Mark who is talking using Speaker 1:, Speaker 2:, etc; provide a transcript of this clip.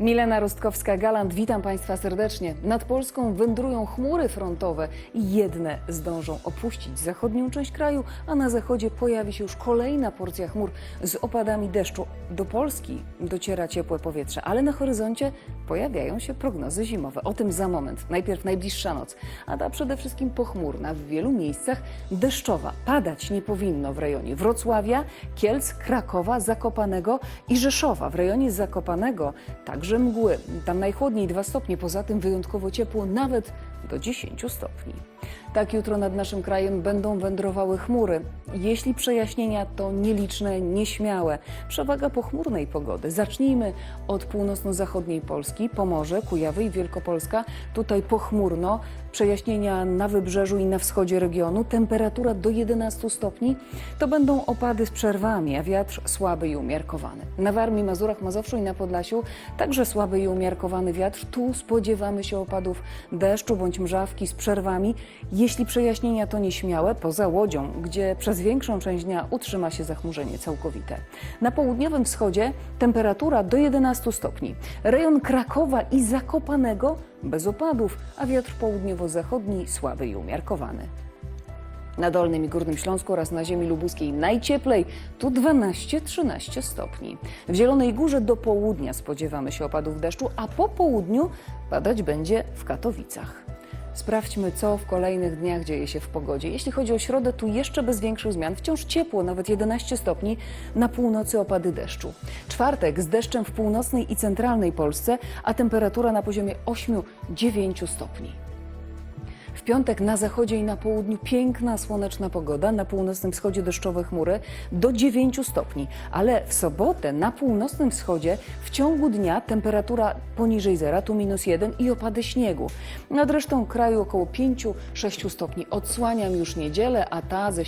Speaker 1: Milena Rostkowska-Galant, witam Państwa serdecznie. Nad Polską wędrują chmury frontowe i jedne zdążą opuścić zachodnią część kraju, a na zachodzie pojawi się już kolejna porcja chmur z opadami deszczu. Do Polski dociera ciepłe powietrze, ale na horyzoncie pojawiają się prognozy zimowe. O tym za moment. Najpierw najbliższa noc, a ta przede wszystkim pochmurna w wielu miejscach deszczowa. Padać nie powinno w rejonie Wrocławia, Kielc, Krakowa, Zakopanego i Rzeszowa. W rejonie Zakopanego także mgły. Tam najchłodniej 2 stopnie, poza tym wyjątkowo ciepło, nawet do 10 stopni. Tak jutro nad naszym krajem będą wędrowały chmury. Jeśli przejaśnienia, to nieliczne, nieśmiałe. Przewaga pochmurnej pogody. Zacznijmy od północno-zachodniej Polski, Pomorze, Kujawy i Wielkopolska. Tutaj pochmurno, przejaśnienia na wybrzeżu i na wschodzie regionu. Temperatura do 11 stopni. To będą opady z przerwami, a wiatr słaby i umiarkowany. Na Warmii, Mazurach, Mazowszu i na Podlasiu także słaby i umiarkowany wiatr. Tu spodziewamy się opadów deszczu bądź mrzawki z przerwami. Jeśli przejaśnienia to nieśmiałe, poza Łodzią, gdzie przez większą część dnia utrzyma się zachmurzenie całkowite. Na południowym wschodzie temperatura do 11 stopni. Rejon Krakowa i Zakopanego bez opadów, a wiatr południowo-zachodni słaby i umiarkowany. Na Dolnym i Górnym Śląsku oraz na ziemi lubuskiej najcieplej, tu 12-13 stopni. W Zielonej Górze do południa spodziewamy się opadów deszczu, a po południu padać będzie w Katowicach. Sprawdźmy, co w kolejnych dniach dzieje się w pogodzie. Jeśli chodzi o środę, tu jeszcze bez większych zmian. Wciąż ciepło, nawet 11 stopni, na północy opady deszczu. Czwartek z deszczem w północnej i centralnej Polsce, a temperatura na poziomie 8-9 stopni. W piątek na zachodzie i na południu piękna, słoneczna pogoda, na północnym wschodzie deszczowe chmury do 9 stopni, ale w sobotę na północnym wschodzie w ciągu dnia temperatura poniżej zera, tu minus 1 i opady śniegu. Nad resztą kraju około 5-6 stopni. Odsłaniam już niedzielę, a ta ze